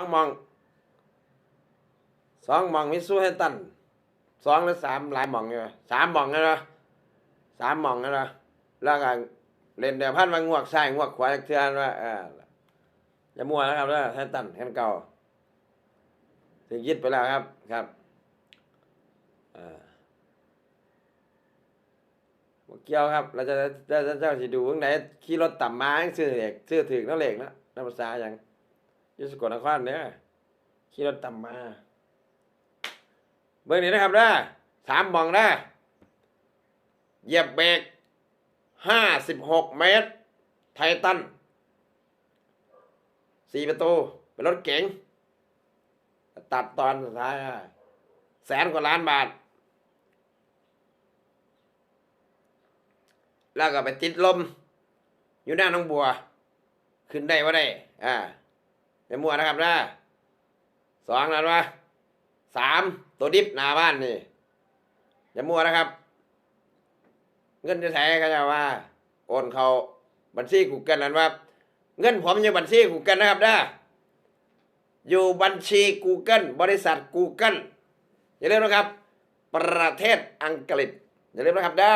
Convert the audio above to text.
องมองสองมองมิสู้ให้ตันสองหรือสามหลายมองอยู่สามมองนะสามมองนะแล้วก็เล่นเดี๋ยวพันมางวกซ้ายงวกขวาเทือนว่าจะมั่วนะครับแล้วให้ตันให้เก่าถึงยึดไปแล้วครับครับเกี่ยวครับ เราจะจะจะเจ้าสิดูข้างไหนขี่รถต่ำมาซื้อเหล็กซื้อถึงนั่นเหล็กนะนับภาษาอย่าง ยุสกลนครเนี่ยขี่รถต่ำมาเบอร์นี้นะครับนะสามบองนะเหยียบเบรกห้าสิบหกเมตร ไททันสี่ประตู เป็นรถเก๋งตัดตอนสุดท้ายแสนกว่าล้านบาท แล้วก็ไปติดลม อยู่หน้าน้องบัว ขึ้นได้ว่าได้ อ่า เป็นมัวนะครับนะสองแล้ววะสามตัวดิฟหน้าบ้านนี่อย่ามัวนะครับ เงินจะใช้ก็จะว่า โอนเขาบัญชีกูเกิลนั้นว่า เงินผมอยู่บัญชีกูเกิลนะครับนะอยู่บัญชี Google บริษัท Google อย่าลืมนะครับ ประเทศอังกฤษอย่าลืมนะครับด้า